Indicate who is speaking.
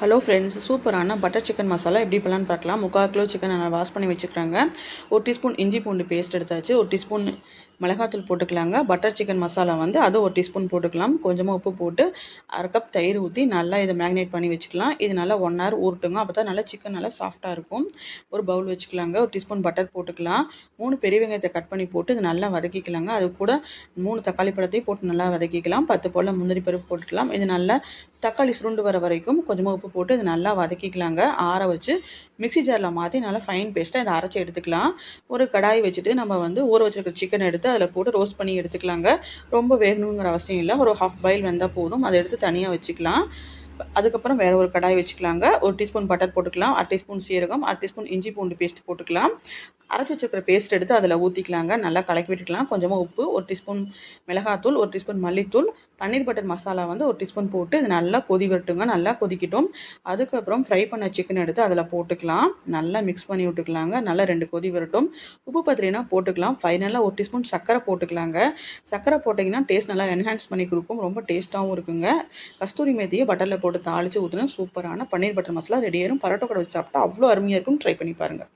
Speaker 1: Hello friends சூப்பரான butter chicken masala எப்படி பண்ணலான்னு பார்க்கலாம். முக்கால் கிலோ சிக்கன் நான் வாஷ் பண்ணி வச்சுக்கிறாங்க ஒரு டீஸ்பூன் இஞ்சி பூண்டு பேஸ்ட் எடுத்தாச்சு. ஒரு டீஸ்பூன் மிளகாத்தூள் போட்டுக்கலாங்க. பட்டர் சிக்கன் மசாலா வந்து அது ஒரு டீஸ்பூன் போட்டுக்கலாம். கொஞ்சமாக உப்பு போட்டு அரை கப் தயிர் ஊற்றி நல்லா இதை மேக்னேட் பண்ணி வச்சுக்கலாம். இது நல்லா ஒன் ஹவர் ஊறட்டுங்க. அப்போ தான் நல்லா சிக்கன் நல்லா சாஃப்டாக இருக்கும். ஒரு பவுல் வச்சுக்கலாங்க. ஒரு டீஸ்பூன் பட்டர் போட்டுக்கலாம். மூணு பெரிய வெங்காயத்தை கட் பண்ணி போட்டு இது நல்லா வதக்கிக்கலாங்க. அது கூட மூணு தக்காளி பழத்தையும் போட்டு நல்லா வதக்கிக்கலாம். பத்து போல் முந்திரி பருப்பு போட்டுக்கலாம். இது நல்லா தக்காளி சுருண்டு வர வரைக்கும் கொஞ்சமாக உப்பு போட்டு இது நல்லா வதக்கிக்கலாங்க. ஆற வச்சு மிக்சி ஜாரில் மாற்றி நல்லா ஃபைன் பேஸ்ட்டாக இதை அரைச்சி எடுத்துக்கலாம். ஒரு கடாய் வச்சுட்டு நம்ம வந்து ஊற வச்சுருக்க சிக்கன் எடுத்து அதில் போட்டு ரோஸ்ட் பண்ணி எடுத்துக்கலாங்க. ரொம்ப வேகணுங்கிற அவசியம் இல்லை. ஒரு ஹாஃப் பாயில் வந்தால் போதும். அதை எடுத்து தனியாக வச்சுக்கலாம். அதுக்கப்புறம் வேறு ஒரு கடாய் வச்சுக்கலாங்க. ஒரு டீஸ்பூன் பட்டர் போட்டுக்கலாம். அரை டீஸ்பூன் சீரகம் அரை டீஸ்பூன் இஞ்சி பூண்டு பேஸ்ட் போட்டுக்கலாம். அரைச்சி வச்சுருக்கிற பேஸ்ட் எடுத்து அதில் ஊற்றிக்கலாங்க நல்லா கலக்கி விட்டுக்கலாம். கொஞ்சமாக உப்பு ஒரு டீஸ்பூன் மிளகாத்தூள் ஒரு டீஸ்பூன் மல்லித்தூள் பன்னீர் பட்டர் மசாலா வந்து ஒரு டீஸ்பூன் போட்டு இது நல்லா கொதி வரட்டுங்க. நல்லா கொதிக்கட்டும். அதுக்கப்புறம் ஃப்ரை பண்ண சிக்கன் எடுத்து அதில் போட்டுக்கலாம். நல்லா மிக்ஸ் பண்ணி விட்டுக்கலாங்க. நல்லா ரெண்டு கொதி வரட்டும். உப்பு பத்திரினா போட்டுக்கலாம். ஃபைனலாக ஒரு டீஸ்பூன் சர்க்கரை போட்டுக்கலாங்க. சர்க்கரை போட்டிங்கன்னா டேஸ்ட் நல்லா என்ஹான்ஸ் பண்ணி கொடுக்கும். ரொம்ப டேஸ்ட்டாகவும் இருக்குங்க. கஸ்தூரி மேத்தியை பட்டரில் போட்டு தாளித்து ஊற்றினா சூப்பரான பன்னீர் பட்டர் மசாலா ரெடி ஆயிரும். பரோட்டா கூட வச்சு சாப்பிட்டா அவ்வளோ அருமையாக இருக்கும் ட்ரை பண்ணி பாருங்கள்